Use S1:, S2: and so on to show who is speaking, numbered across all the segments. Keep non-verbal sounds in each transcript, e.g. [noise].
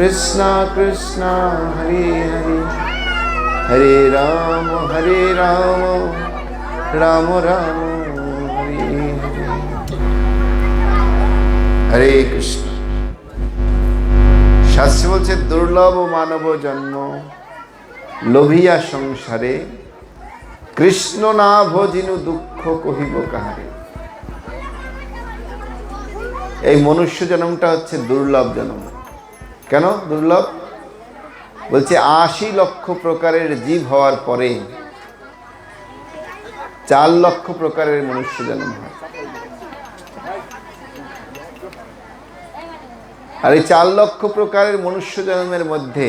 S1: कृष्णा কৃষ্ণ হরে হরে हरे राम हरे রাম রাম राम हरे हरे হরে কৃষ্ণ শাস্ত্র বলছে দুর্লভ মানব জন্ম লোভিয়া সংসারে কৃষ্ণ না ভজিনু দুঃখ কহিব কাহারে এই মনুষ্য জন্মটা হচ্ছে দুর্লভ জন্ম কেন দুর্লভ বলছে আশি লক্ষ প্রকারের জীব হওয়ার পরে চার লক্ষ প্রকারের মনুষ্য জন্ম হয় আর এই চার লক্ষ প্রকারের মনুষ্য জন্মের মধ্যে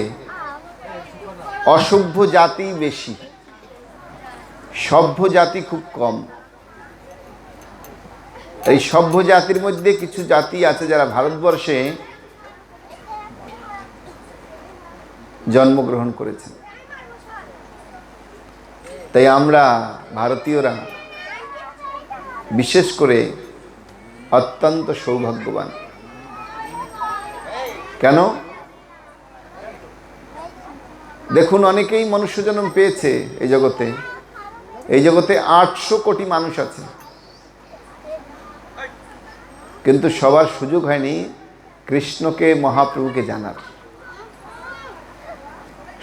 S1: অসভ্য জাতি বেশি সভ্য জাতি খুব কম এই সভ্য জাতির মধ্যে কিছু জাতি আছে যারা ভারতবর্ষে জন্মগ্রহণ করেছেন তাই আমরা ভারতীয়রা বিশেষ করে অত্যন্ত সৌভাগ্যবান কেন দেখুন অনেকেই মনুষ্য জন্ম পেয়েছে এই জগতে এই জগতে আটশো কোটি মানুষ আছে কিন্তু সবার সুযোগ হয়নি কৃষ্ণকে মহাপ্রভুকে জানার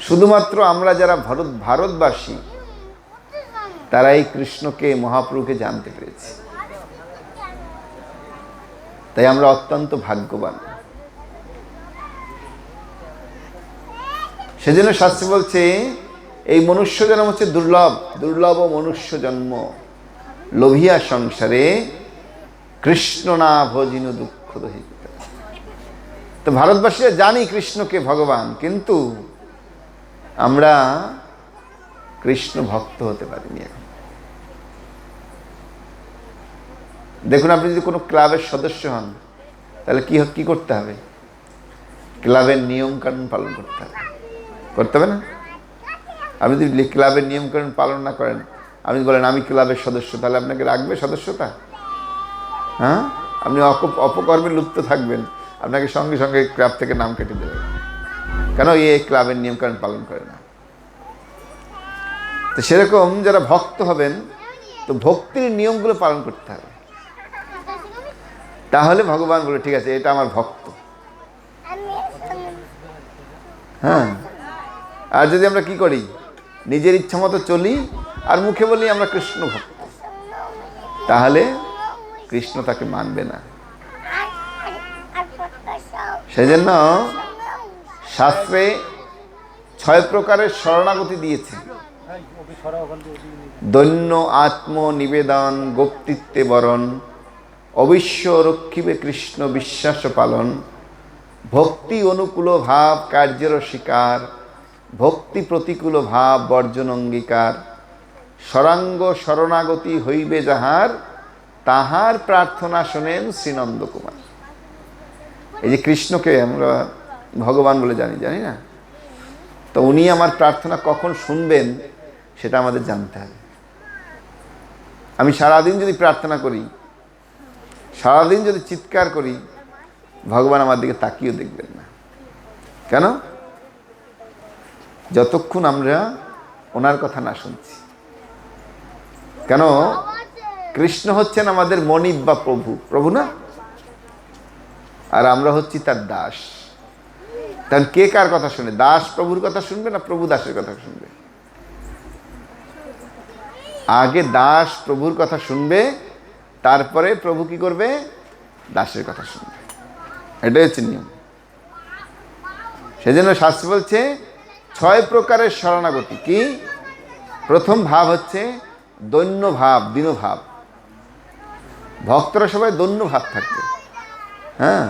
S1: শুধুমাত্র আমরা যারা ভারত ভারতবাসী তারা এই কৃষ্ণকে মহাপ্রভুকে জানতে পেরেছি তাই আমরা অত্যন্ত ভাগ্যবান সেজন্য শাস্ত্র বলছে এই মনুষ্য জন্ম হচ্ছে দুর্লভ দুর্লভ মনুষ্য জন্ম লোভিয়া সংসারে কৃষ্ণ না ভজিন দুঃখ দহিত তো ভারতবাসীরা জানি কৃষ্ণকে ভগবান কিন্তু আমরা কৃষ্ণ ভক্ত হতে পারিনি দেখুন আপনি যদি কোনো ক্লাবের সদস্য হন তাহলে কি কি করতে হবে ক্লাবের নিয়মকানুন পালন করতে হবে করতে হবে না আপনি যদি ক্লাবের নিয়মকানুন পালন না করেন আপনি বলেন আমি ক্লাবের সদস্য তাহলে আপনাকে রাখবে সদস্যতা হ্যাঁ আপনি অপকর্মে লুপ্ত থাকবেন আপনাকে সঙ্গে সঙ্গে ক্লাব থেকে নাম কেটে দেবে কেন এই ক্লাবের নিয়মকানুন পালন করে না তো সেরকম যারা ভক্ত হবেন তো ভক্তির নিয়মগুলো পালন করতে হবে তাহলে ভগবান বলে ঠিক আছে এটা আমার ভক্ত হ্যাঁ আর যদি আমরা কি করি নিজের ইচ্ছা মতো চলি আর মুখে বলি আমরা কৃষ্ণ ভক্ত তাহলে কৃষ্ণ তাকে মানবে না সেজন্য শাস্ত্রে ছয় প্রকারের শরণাগতি দিয়েছে দৈন্য আত্মনিবেদন গোপ্তিত্বে বরণ অবিশ্ব রক্ষিবে কৃষ্ণ বিশ্বাস পালন ভক্তি অনুকূল ভাব কার্যের শিকার ভক্তি প্রতিকূল ভাব বর্জন অঙ্গীকার সরাঙ্গ শরণাগতি হইবে যাহার তাহার প্রার্থনা শোনেন শ্রীনন্দ কুমার এই যে কৃষ্ণকে আমরা ভগবান বলে জানি জানি না তো উনি আমার প্রার্থনা কখন শুনবেন সেটা আমাদের জানতে হবে আমি সারাদিন যদি প্রার্থনা করি সারাদিন যদি চিৎকার করি ভগবান আমার দিকে তাকিয়েও দেখবেন না কেন যতক্ষণ আমরা ওনার কথা না শুনছি কেন কৃষ্ণ হচ্ছেন আমাদের মনিব বা প্রভু প্রভু না আর আমরা হচ্ছি তার দাস কারণ কে কার কথা শুনে দাস প্রভুর কথা শুনবে না প্রভু দাসের কথা শুনবে আগে দাস প্রভুর কথা শুনবে তারপরে প্রভু কি করবে দাসের কথা শুনবে এটাই হচ্ছে নিয়ম সেজন্য শাস্ত্র বলছে ছয় প্রকারের শরণাগতি কি প্রথম ভাব হচ্ছে দৈন্য ভাব দীনভাব ভক্তরা সবাই দৈন্য ভাব থাকবে হ্যাঁ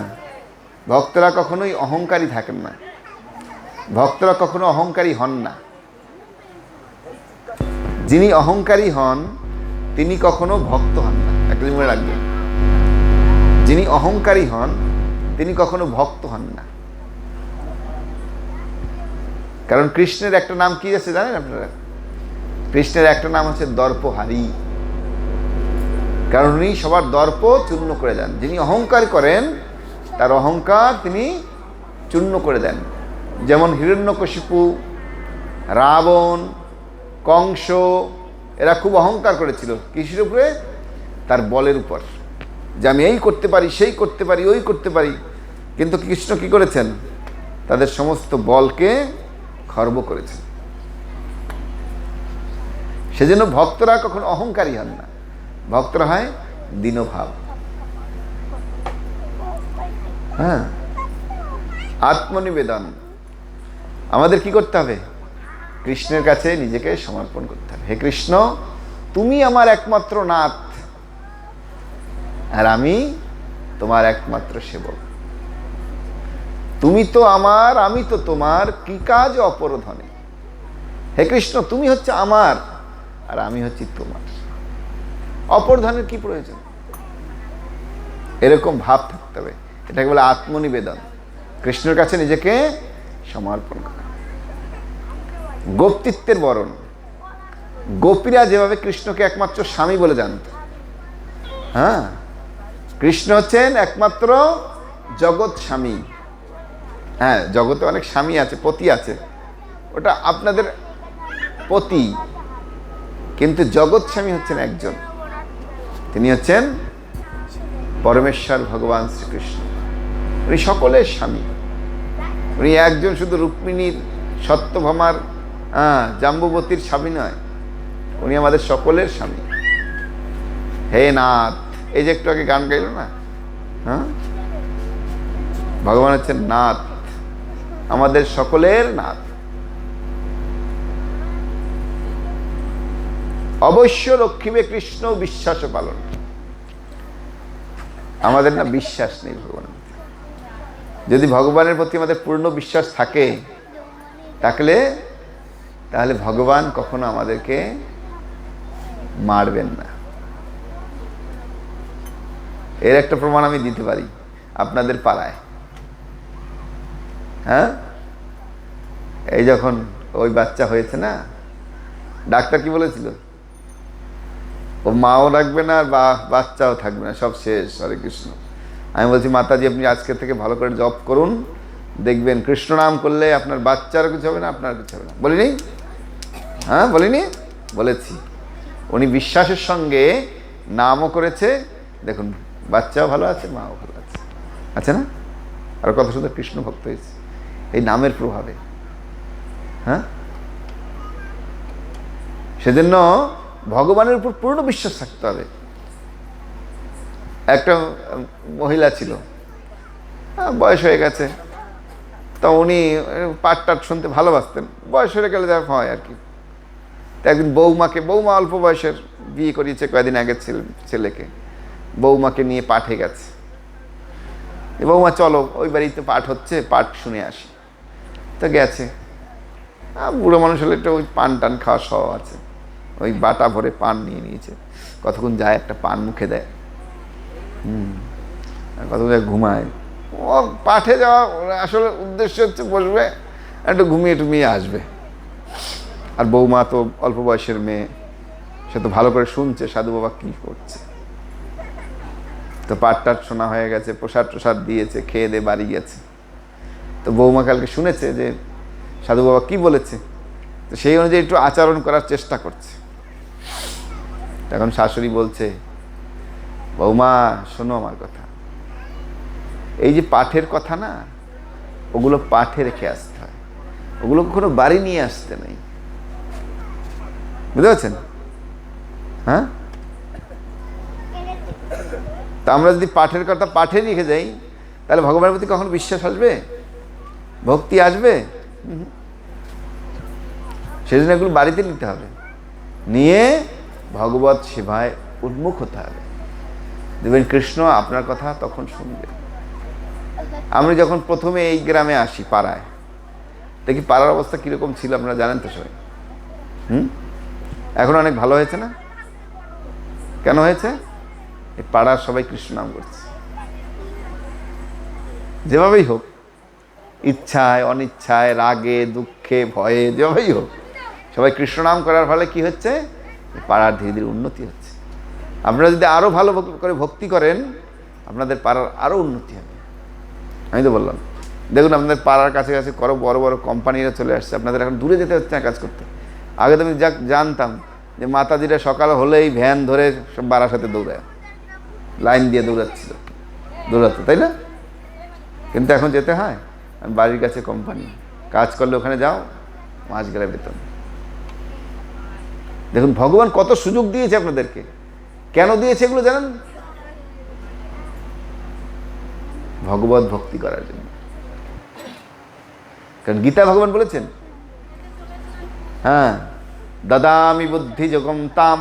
S1: ভক্তরা কখনোই অহংকারী থাকেন না ভক্তরা কখনো অহংকারী হন না যিনি অহংকারী হন তিনি কখনো ভক্ত হন না একটা মনে রাখবেন যিনি অহংকারী হন তিনি কখনো ভক্ত হন না কারণ কৃষ্ণের একটা নাম কি আছে জানেন আপনারা কৃষ্ণের একটা নাম হচ্ছে দর্পহারী কারণ উনি সবার দর্প চূর্ণ করে দেন যিনি অহংকার করেন তার অহংকার তিনি চূর্ণ করে দেন যেমন হিরণ্যকশিপু রাবণ কংস এরা খুব অহংকার করেছিল কৃষির উপরে তার বলের উপর যে আমি এই করতে পারি সেই করতে পারি ওই করতে পারি কিন্তু কৃষ্ণ কি করেছেন তাদের সমস্ত বলকে খর্ব করেছেন সেজন্য ভক্তরা কখন অহংকারী হন না ভক্তরা হয় দীনভাব হ্যাঁ আত্মনিবেদন আমাদের কি করতে হবে কৃষ্ণের কাছে নিজেকে সমর্পণ করতে হবে হে কৃষ্ণ তুমি আমার একমাত্র নাথ আর আমি তোমার একমাত্র সেবক তুমি তো আমার আমি তো তোমার কি কাজ অপরধনে হে কৃষ্ণ তুমি হচ্ছে আমার আর আমি হচ্ছি তোমার অপরধনের কি প্রয়োজন এরকম ভাব থাকতে হবে এটাকে বলে আত্মনিবেদন কৃষ্ণের কাছে নিজেকে সমর্পণ করা গোপ্তিত্বের বরণ গোপীরা যেভাবে কৃষ্ণকে একমাত্র স্বামী বলে জানত হ্যাঁ কৃষ্ণ হচ্ছেন একমাত্র জগৎ স্বামী হ্যাঁ জগতে অনেক স্বামী আছে পতি আছে ওটা আপনাদের পতি কিন্তু জগৎ স্বামী হচ্ছেন একজন তিনি হচ্ছেন পরমেশ্বর ভগবান শ্রীকৃষ্ণ উনি সকলের স্বামী উনি একজন শুধু রুক্মিণীর সত্যভামার হ্যাঁ জাম্বুবতীর স্বামী নয় উনি আমাদের সকলের স্বামী হে নাথ এই যে একটু আগে গান গাইল না হ্যাঁ ভগবান হচ্ছেন নাথ আমাদের সকলের নাথ অবশ্য লক্ষ্মীবে কৃষ্ণ বিশ্বাস পালন আমাদের না বিশ্বাস নেই ভগবানের যদি ভগবানের প্রতি আমাদের পূর্ণ বিশ্বাস থাকে তাহলে তাহলে ভগবান কখনো আমাদেরকে মারবেন না এর একটা প্রমাণ আমি দিতে পারি আপনাদের পাড়ায় হ্যাঁ এই যখন ওই বাচ্চা হয়েছে না ডাক্তার কি বলেছিল ও মাও রাখবে না আর বাচ্চাও থাকবে না সব শেষ হরে কৃষ্ণ আমি বলছি মাতাজি আপনি আজকে থেকে ভালো করে জব করুন দেখবেন কৃষ্ণ নাম করলে আপনার বাচ্চারও কিছু হবে না আপনার কিছু হবে না বলিনি হ্যাঁ বলিনি বলেছি উনি বিশ্বাসের সঙ্গে নামও করেছে দেখুন বাচ্চাও ভালো আছে মাও ভালো আছে আছে না আর কথা শুধু কৃষ্ণ ভক্ত হয়েছে এই নামের প্রভাবে হ্যাঁ সেজন্য ভগবানের উপর পূর্ণ বিশ্বাস থাকতে হবে একটা মহিলা ছিল হ্যাঁ, বয়স হয়ে গেছে তা উনি পাট টাট শুনতে ভালোবাসতেন বয়স হয়ে গেলে যার হয় আর কি একদিন বৌমাকে বৌমা অল্প বয়সের বিয়ে করিয়েছে কয়েকদিন আগে ছেলেকে বৌমাকে নিয়ে পাঠে গেছে বৌমা চলো ওই বাড়িতে পাঠ হচ্ছে পাঠ শুনে আসি তো গেছে বুড়ো মানুষ হলে একটা ওই পান টান খাওয়া সহ আছে ওই বাটা ভরে পান নিয়ে নিয়েছে কতক্ষণ যায় একটা পান মুখে দেয় হুম কতক্ষণ যায় ঘুমায় ও পাঠে যাওয়া আসলে উদ্দেশ্য হচ্ছে বসবে একটু ঘুমিয়ে টুমিয়ে আসবে আর বৌমা তো অল্প বয়সের মেয়ে সে তো ভালো করে শুনছে সাধু বাবা কী করছে তো পাট টাট শোনা হয়ে গেছে প্রসাদ প্রসাদ দিয়েছে খেয়ে দেয়ে বাড়ি গেছে তো বৌমা কালকে শুনেছে যে সাধু বাবা কী বলেছে তো সেই অনুযায়ী একটু আচরণ করার চেষ্টা করছে এখন শাশুড়ি বলছে বৌমা শোনো আমার কথা এই যে পাঠের কথা না ওগুলো পাঠে রেখে আসতে হয় ওগুলো কখনো বাড়ি নিয়ে আসতে নেই বুঝতে পারছেন হ্যাঁ তা আমরা যদি পাঠের কথা পাঠে লিখে যাই তাহলে ভগবানের প্রতি কখনো বিশ্বাস আসবে ভক্তি আসবে সেই জন্য এগুলো বাড়িতে নিতে হবে নিয়ে ভগবত সেবায় উন্মুখ হতে হবে দেখবেন কৃষ্ণ আপনার কথা তখন শুনবে আমরা যখন প্রথমে এই গ্রামে আসি পাড়ায় দেখি পাড়ার অবস্থা কীরকম ছিল আপনারা জানেন তো সবাই হুম এখন অনেক ভালো হয়েছে না কেন হয়েছে এই পাড়ার সবাই কৃষ্ণ নাম করছে যেভাবেই হোক ইচ্ছায় অনিচ্ছায় রাগে দুঃখে ভয়ে যেভাবেই হোক সবাই কৃষ্ণ নাম করার ফলে কি হচ্ছে পাড়ার ধীরে ধীরে উন্নতি হচ্ছে আপনারা যদি আরও ভালো করে ভক্তি করেন আপনাদের পাড়ার আরও উন্নতি হবে আমি তো বললাম দেখুন আপনাদের পাড়ার কাছে কাছে করো বড় বড় কোম্পানিরা চলে আসছে আপনাদের এখন দূরে যেতে হচ্ছে না কাজ করতে আগে তো আমি যা জানতাম যে মাতাজিরা সকাল হলেই ভ্যান ধরে সব বাড়ার সাথে দৌড়ায় লাইন দিয়ে দৌড়াচ্ছিল দৌড়াতো তাই না কিন্তু এখন যেতে হয় আমি বাড়ির কাছে কোম্পানি কাজ করলে ওখানে যাও মাস গেলে বেতন দেখুন ভগবান কত সুযোগ দিয়েছে আপনাদেরকে কেন দিয়েছে এগুলো জানেন ভগবত ভক্তি করার জন্য কারণ গীতা ভগবান বলেছেন হ্যাঁ দাদা আমি বুদ্ধি যোগম তাম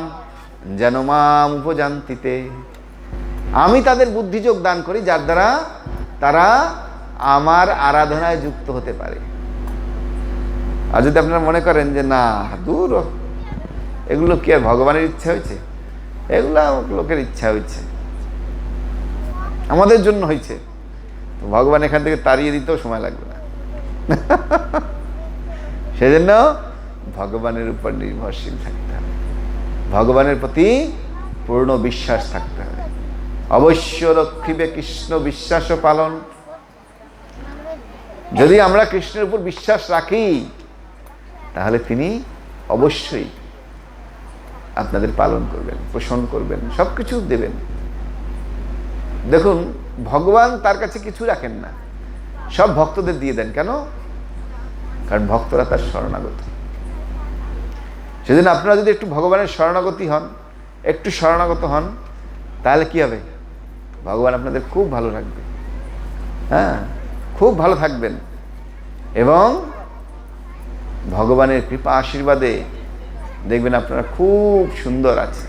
S1: যেন মাম উপজান্তিতে আমি তাদের বুদ্ধিযোগ দান করি যার দ্বারা তারা আমার আরাধনায় যুক্ত হতে পারে আর যদি আপনারা মনে করেন যে না দূর এগুলো কি আর ভগবানের ইচ্ছা হয়েছে এগুলো লোকের ইচ্ছা হয়েছে আমাদের জন্য হয়েছে তো ভগবান এখান থেকে তাড়িয়ে দিতেও সময় লাগবে না [laughs] সেজন্য ভগবানের উপর নির্ভরশীল থাকতে হবে ভগবানের প্রতি পূর্ণ বিশ্বাস থাকতে হবে অবশ্য রক্ষিবে কৃষ্ণ বিশ্বাসও পালন যদি আমরা কৃষ্ণের উপর বিশ্বাস রাখি তাহলে তিনি অবশ্যই আপনাদের পালন করবেন পোষণ করবেন সব কিছু দেবেন দেখুন ভগবান তার কাছে কিছু রাখেন না সব ভক্তদের দিয়ে দেন কেন কারণ ভক্তরা তার শরণাগত সেদিন আপনারা যদি একটু ভগবানের শরণাগতি হন একটু শরণাগত হন তাহলে কি হবে ভগবান আপনাদের খুব ভালো থাকবে হ্যাঁ খুব ভালো থাকবেন এবং ভগবানের কৃপা আশীর্বাদে দেখবেন আপনারা খুব সুন্দর আছে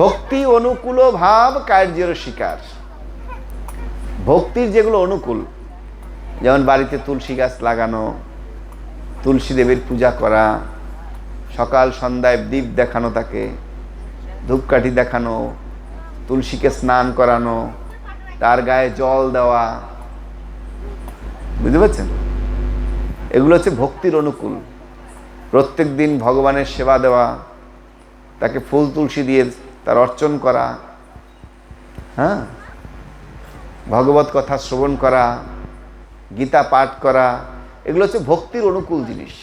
S1: ভক্তি অনুকূল ভাব কার্যের শিকার ভক্তির যেগুলো অনুকূল যেমন বাড়িতে তুলসী গাছ লাগানো তুলসী দেবীর পূজা করা সকাল সন্ধ্যায় দ্বীপ দেখানো তাকে ধূপকাঠি দেখানো তুলসীকে স্নান করানো তার গায়ে জল দেওয়া বুঝতে পারছেন এগুলো হচ্ছে ভক্তির অনুকূল প্রত্যেক দিন ভগবানের সেবা দেওয়া তাকে ফুল তুলসী দিয়ে তার অর্চন করা হ্যাঁ ভগবত কথা শ্রবণ করা গীতা পাঠ করা এগুলো হচ্ছে ভক্তির অনুকূল জিনিস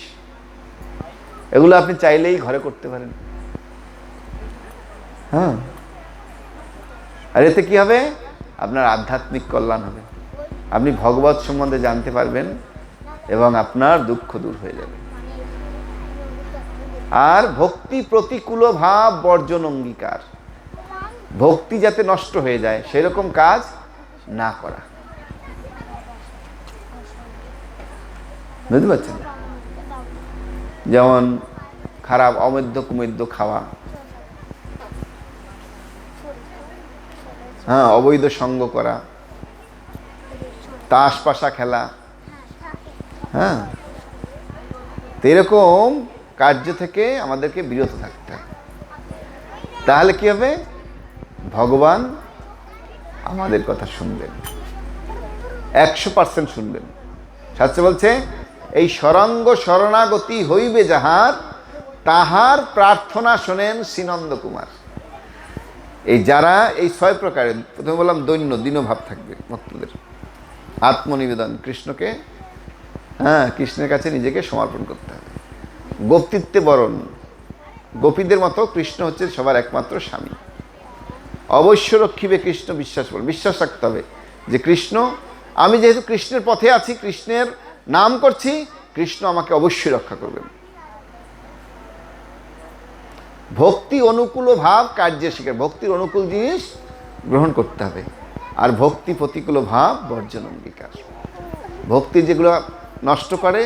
S1: এগুলো আপনি চাইলেই ঘরে করতে পারেন হ্যাঁ আর এতে কী হবে আপনার আধ্যাত্মিক কল্যাণ হবে আপনি ভগবত সম্বন্ধে জানতে পারবেন এবং আপনার দুঃখ দূর হয়ে যাবে আর ভক্তি প্রতিকূল ভাব বর্জন অঙ্গীকার ভক্তি যাতে নষ্ট হয়ে যায় সেরকম কাজ না করা বুঝতে পারছেন যেমন খারাপ অমেদ্য কুমেদ্য খাওয়া হ্যাঁ অবৈধ সঙ্গ করা তাস পাশা খেলা হ্যাঁ তো এরকম কার্য থেকে আমাদেরকে বিরত থাকতে হয় তাহলে কি হবে ভগবান আমাদের কথা শুনবেন একশো পার্সেন্ট শুনবেন শাস্ত্রে বলছে এই সরঙ্গ শরণাগতি হইবে যাহার তাহার প্রার্থনা শোনেন শ্রীনন্দ কুমার এই যারা এই ছয় প্রকারের প্রথমে বললাম দৈন্য দীনভাব থাকবে ভক্তদের আত্মনিবেদন কৃষ্ণকে হ্যাঁ কৃষ্ণের কাছে নিজেকে সমর্পণ করতে হবে গোপ্তিত্বে বরণ গোপীদের মতো কৃষ্ণ হচ্ছে সবার একমাত্র স্বামী অবশ্য রক্ষিবে কৃষ্ণ বিশ্বাস বল বিশ্বাস রাখতে হবে যে কৃষ্ণ আমি যেহেতু কৃষ্ণের পথে আছি কৃষ্ণের নাম করছি কৃষ্ণ আমাকে অবশ্যই রক্ষা করবেন ভক্তি অনুকূল ভাব কার্যে শিখে ভক্তির অনুকূল জিনিস গ্রহণ করতে হবে আর ভক্তি প্রতিকূল ভাব বর্জন অঙ্গীকার ভক্তি যেগুলো নষ্ট করে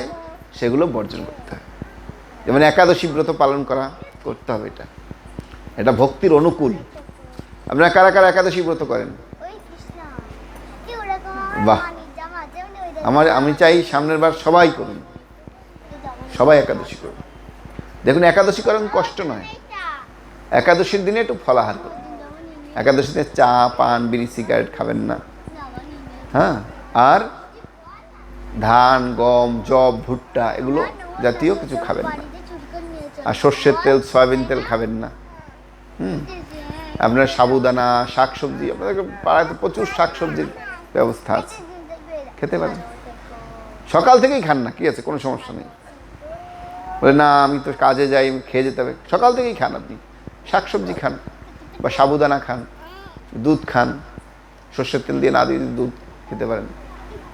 S1: সেগুলো বর্জন করতে হবে যেমন একাদশী ব্রত পালন করা করতে হবে এটা এটা ভক্তির অনুকূল আপনারা কারা কারা একাদশী ব্রত করেন বাহ আমার আমি চাই সামনের বার সবাই করুন সবাই একাদশী করুন দেখুন একাদশী করুন কষ্ট নয় একাদশীর দিনে একটু ফলাহার করুন একাদশীতে চা পান বিড়ি সিগারেট খাবেন না হ্যাঁ আর ধান গম জব ভুট্টা এগুলো জাতীয় কিছু খাবেন না আর সর্ষের তেল সয়াবিন তেল খাবেন না হুম আপনার সাবুদানা শাকসবজি আপনাদের পাড়াতে প্রচুর শাকসবজির ব্যবস্থা আছে খেতে পারেন হ্যাঁ, সকাল থেকেই খান না কি আছে কোনো সমস্যা নেই বলে না আমি তো কাজে যাই খেয়ে যেতে হবে সকাল থেকেই খান আপনি শাকসবজি খান বা সাবুদানা খান দুধ খান সর্ষের তেল দিয়ে না দিয়ে দুধ খেতে পারেন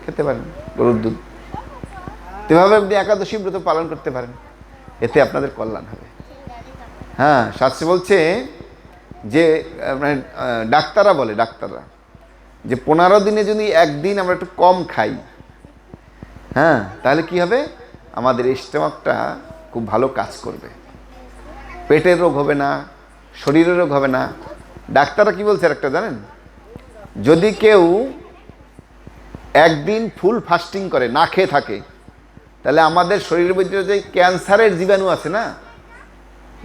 S1: খেতে পারেন গরুর দুধ তেভাবে আপনি একাদশী ব্রত পালন করতে পারেন এতে আপনাদের কল্যাণ হবে হ্যাঁ শাস্ত্রী বলছে যে মানে, ডাক্তাররা বলে ডাক্তাররা যে পনেরো দিনে যদি একদিন আমরা একটু কম খাই হ্যাঁ তাহলে কি হবে আমাদের স্টমাকটা খুব ভালো কাজ করবে পেটের রোগ হবে না শরীরের রোগ হবে না ডাক্তাররা কি বলছে একটা জানেন যদি কেউ একদিন ফুল ফাস্টিং করে না খেয়ে থাকে তাহলে আমাদের শরীরের মধ্যে যে ক্যান্সারের জীবাণু আছে না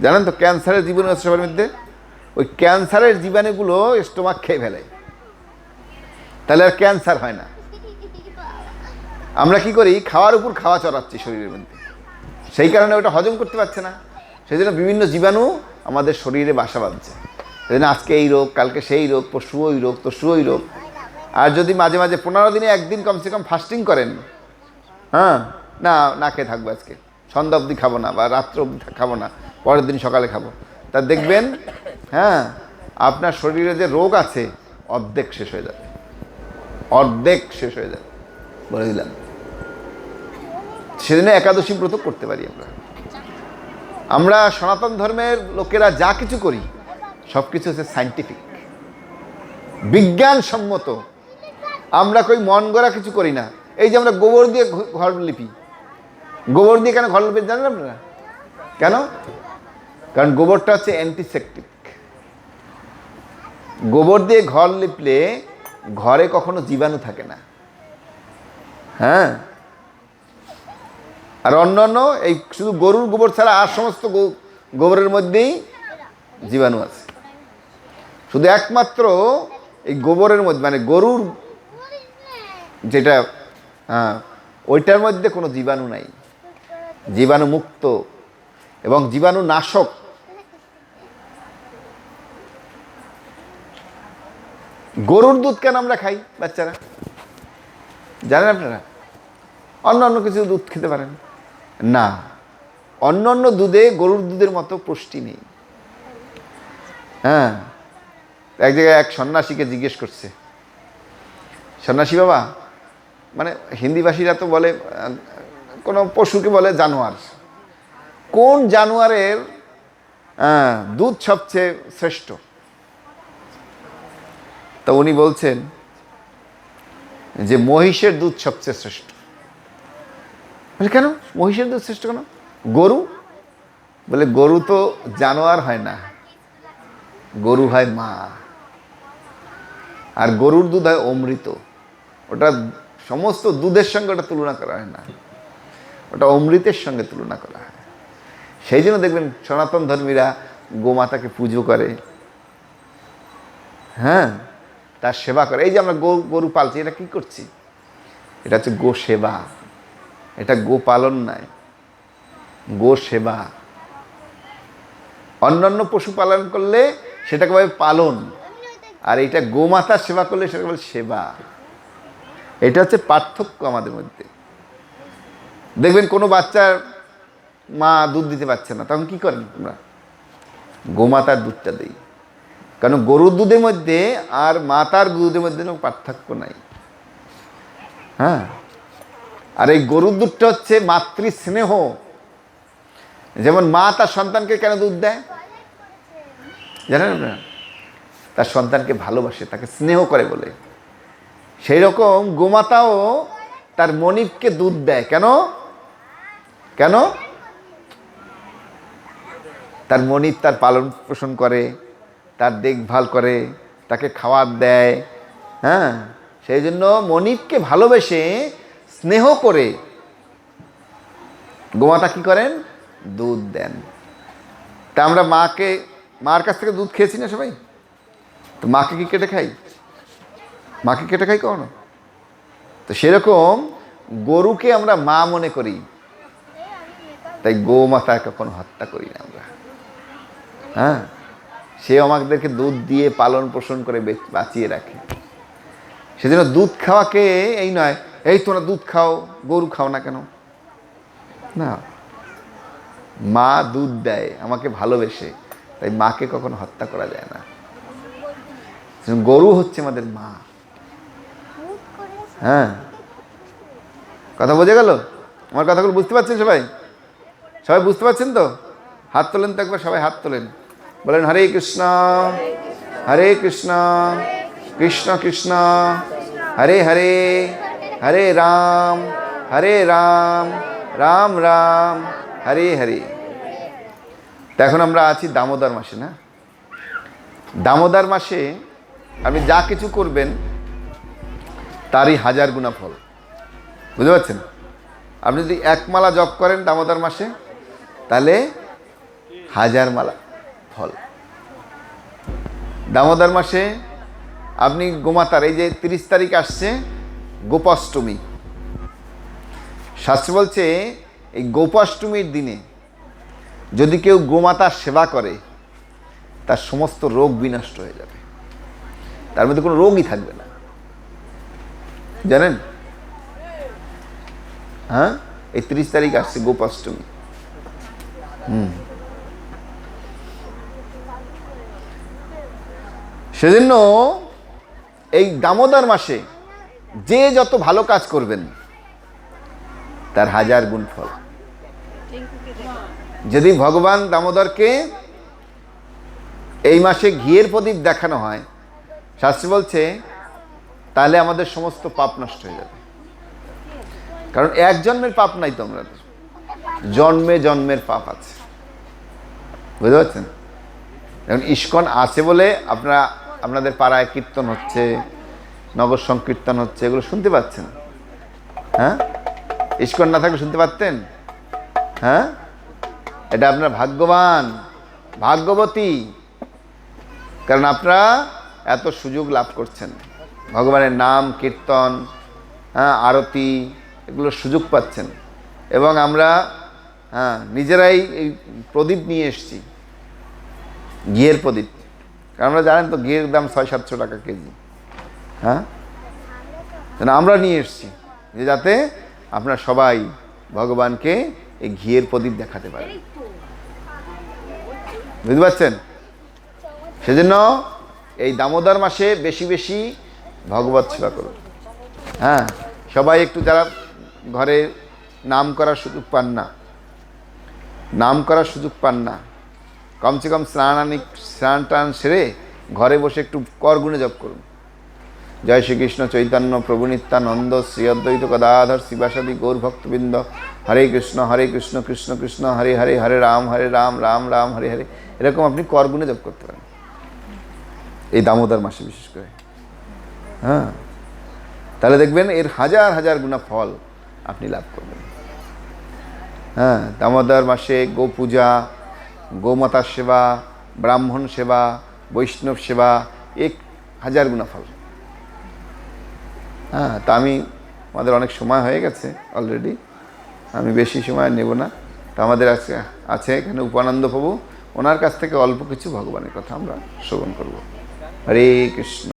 S1: জানেন তো ক্যান্সারের জীবাণু আছে সবার মধ্যে ওই ক্যান্সারের জীবাণুগুলো স্টোমাক খেয়ে ফেলে তাহলে আর ক্যান্সার হয় না আমরা কি করি খাওয়ার উপর খাওয়া চড়াচ্ছি শরীরের মধ্যে সেই কারণে ওটা হজম করতে পারছে না সেই জন্য বিভিন্ন জীবাণু আমাদের শরীরে বাসা বাঁধছে সেই জন্য আজকে এই রোগ কালকে সেই রোগ পশু ওই রোগ তশু ওই রোগ আর যদি মাঝে মাঝে পনেরো দিনে একদিন কমসে কম ফাস্টিং করেন হ্যাঁ না না খেয়ে থাকবো আজকে সন্ধ্যা অবধি খাবো না বা রাত্র অবধি খাবো না পরের দিন সকালে খাবো তা দেখবেন হ্যাঁ আপনার শরীরে যে রোগ আছে অর্ধেক শেষ হয়ে যাবে অর্ধেক শেষ হয়ে যায় বলে দিলাম সেদিনে একাদশী ব্রত করতে পারি আমরা আমরা সনাতন ধর্মের লোকেরা যা কিছু করি সব কিছু হচ্ছে সাইন্টিফিক বিজ্ঞানসম্মত আমরা কই মন গড়া কিছু করি না এই যে আমরা গোবর দিয়ে ঘর লিপি গোবর দিয়ে কেন ঘর লিপি জানেন আপনারা কেন কারণ গোবরটা হচ্ছে অ্যান্টিসেপ্টিক গোবর দিয়ে ঘর লিপলে ঘরে কখনো জীবাণু থাকে না হ্যাঁ আর অন্যান্য এই শুধু গরুর গোবর ছাড়া আর সমস্ত গোবরের মধ্যেই জীবাণু আছে শুধু একমাত্র এই গোবরের মধ্যে মানে গরুর যেটা হ্যাঁ ওইটার মধ্যে কোনো জীবাণু নাই জীবাণু মুক্ত এবং জীবাণু নাশক গরুর দুধ কেন আমরা খাই বাচ্চারা জানেন আপনারা অন্য অন্য কিছু দুধ খেতে পারেন না অন্য অন্য দুধে গরুর দুধের মতো পুষ্টি নেই হ্যাঁ এক জায়গায় এক সন্ন্যাসীকে জিজ্ঞেস করছে সন্ন্যাসী বাবা মানে হিন্দিভাষীরা তো বলে কোনো পশুকে বলে জানোয়ার কোন জানোয়ারের হ্যাঁ, দুধ সবচেয়ে শ্রেষ্ঠ তা উনি বলছেন যে মহিষের দুধ সবচেয়ে শ্রেষ্ঠ কেন মহিষের দুধ শ্রেষ্ঠ কেন গরু বলে গরু তো জানোয়ার হয় না গরু হয় মা আর গরুর দুধ হয় অমৃত ওটা সমস্ত দুধের সঙ্গে ওটা তুলনা করা হয় না ওটা অমৃতের সঙ্গে তুলনা করা হয় সেই জন্য দেখবেন সনাতন ধর্মীরা গোমাতাকে পুজো করে হ্যাঁ তার সেবা করে এই যে আমরা গো গরু পালছি এটা কি করছি এটা হচ্ছে গো সেবা এটা গো পালন নয় গো সেবা অন্যান্য পশু পালন করলে সেটাকে বলে পালন আর এটা গোমাতার সেবা করলে সেটাকে বলে সেবা এটা হচ্ছে পার্থক্য আমাদের মধ্যে দেখবেন কোনো বাচ্চার মা দুধ দিতে পারছে না তখন কি করেন তোমরা গোমাতার দুধটা দিই কারণ গরুর দুধের মধ্যে আর মাতার দুধের মধ্যে কোনো পার্থক্য নাই হ্যাঁ আর এই গরুর দুধটা হচ্ছে মাতৃস্নেহ যেমন মা তার সন্তানকে কেন দুধ দেয় জানেন আপনারা তার সন্তানকে ভালোবাসে তাকে স্নেহ করে বলে সেই রকম গোমাতাও তার মনিবকে দুধ দেয় কেন কেন তার মনিব তার পালন পোষণ করে তার দেখভাল করে তাকে খাওয়ার দেয় হ্যাঁ সেই জন্য মনিবকে ভালোবেসে স্নেহ করে গোমাতা কী করেন দুধ দেন তা আমরা মাকে মার কাছ থেকে দুধ খেয়েছি না সবাই তো মাকে কি কেটে খাই মাকে কেটে খাই কখনো তো সেরকম গরুকে আমরা মা মনে করি তাই গোমাতা কখনো হত্যা করি না আমরা হ্যাঁ সে আমাদেরকে দুধ দিয়ে পালন পোষণ করে বাঁচিয়ে রাখে সেজন্য দুধ খাওয়াকে এই নয় এই তোমরা দুধ খাও গরু খাও না কেন না মা দুধ দেয় আমাকে ভালোবেসে তাই মাকে কখনো হত্যা করা যায় না গরু হচ্ছে আমাদের মা হ্যাঁ কথা বোঝা গেল আমার কথাগুলো বুঝতে পারছেন সবাই সবাই বুঝতে পারছেন তো হাত তোলেন তো একবার সবাই হাত তোলেন বলেন হরে কৃষ্ণ হরে কৃষ্ণ কৃষ্ণ কৃষ্ণ হরে হরে হরে রাম হরে রাম রাম রাম হরে হরে তো এখন আমরা আছি দামোদর মাসে না দামোদর মাসে আপনি যা কিছু করবেন তারই হাজার গুণা ফল বুঝতে পারছেন আপনি যদি এক মালা জপ করেন দামোদর মাসে তাহলে হাজার মালা ফল দামোদর মাসে আপনি গোমাতার এই যে তিরিশ তারিখ আসছে গোপাষ্টমী শাস্ত্র বলছে এই গোপাষ্টমীর দিনে যদি কেউ গোমাতার সেবা করে তার সমস্ত রোগ বিনষ্ট হয়ে যাবে তার মধ্যে কোনো রোগই থাকবে না জানেন হ্যাঁ এই তিরিশ তারিখ আসছে গোপাষ্টমী হুম সেজন্য এই দামোদর মাসে যে যত ভালো কাজ করবেন তার হাজার গুণ ফল যদি ভগবান দামোদরকে এই মাসে ঘিয়ের প্রদীপ দেখানো হয় শাস্ত্রী বলছে তাহলে আমাদের সমস্ত পাপ নষ্ট হয়ে যাবে কারণ এক জন্মের পাপ নাই তোমরা জন্মে জন্মের পাপ আছে বুঝতে পারছেন এখন ইস্কন আছে বলে আপনারা আপনাদের পাড়ায় কীর্তন হচ্ছে নগর সংকীর্তন হচ্ছে এগুলো শুনতে পাচ্ছেন হ্যাঁ ইস্কন না থাকলে শুনতে পারতেন হ্যাঁ এটা আপনার ভাগ্যবান ভাগ্যবতী কারণ আপনারা এত সুযোগ লাভ করছেন ভগবানের নাম কীর্তন হ্যাঁ আরতি এগুলো সুযোগ পাচ্ছেন এবং আমরা হ্যাঁ নিজেরাই এই প্রদীপ নিয়ে এসছি গিয়ের প্রদীপ কারণ আমরা জানেন তো ঘিয়ের দাম ছয় সাতশো টাকা কেজি হ্যাঁ আমরা নিয়ে এসছি যে যাতে আপনারা সবাই ভগবানকে এই ঘিয়ের প্রদীপ দেখাতে পারে বুঝতে পারছেন সেজন্য এই দামোদর মাসে বেশি বেশি ভগবত সেবা করুন হ্যাঁ সবাই একটু যারা ঘরে নাম করার সুযোগ পান না নাম করার সুযোগ পান না কমসে কম স্নান আনি স্নান টান সেরে ঘরে বসে একটু করগুণে জপ করুন জয় শ্রীকৃষ্ণ চৈতন্য প্রভু নিত্যানন্দ শ্রী অদ্বৈত গদাধর শিবাসাদি গৌর ভক্তবৃন্দ হরে কৃষ্ণ হরে কৃষ্ণ কৃষ্ণ কৃষ্ণ হরে হরে হরে রাম হরে রাম রাম রাম হরে হরে এরকম আপনি করগুণে জপ করতে পারেন এই দামোদর মাসে বিশেষ করে হ্যাঁ তাহলে দেখবেন এর হাজার হাজার গুণা ফল আপনি লাভ করবেন হ্যাঁ দামোদর মাসে গোপূজা গোমাতার সেবা ব্রাহ্মণ সেবা বৈষ্ণব সেবা এক হাজার গুণা ফল হ্যাঁ তা আমি আমাদের অনেক সময় হয়ে গেছে অলরেডি আমি বেশি সময় নেব না তা আমাদের আছে আছে এখানে উপানন্দ প্রভু ওনার কাছ থেকে অল্প কিছু ভগবানের কথা আমরা শ্রবণ করব হরে কৃষ্ণ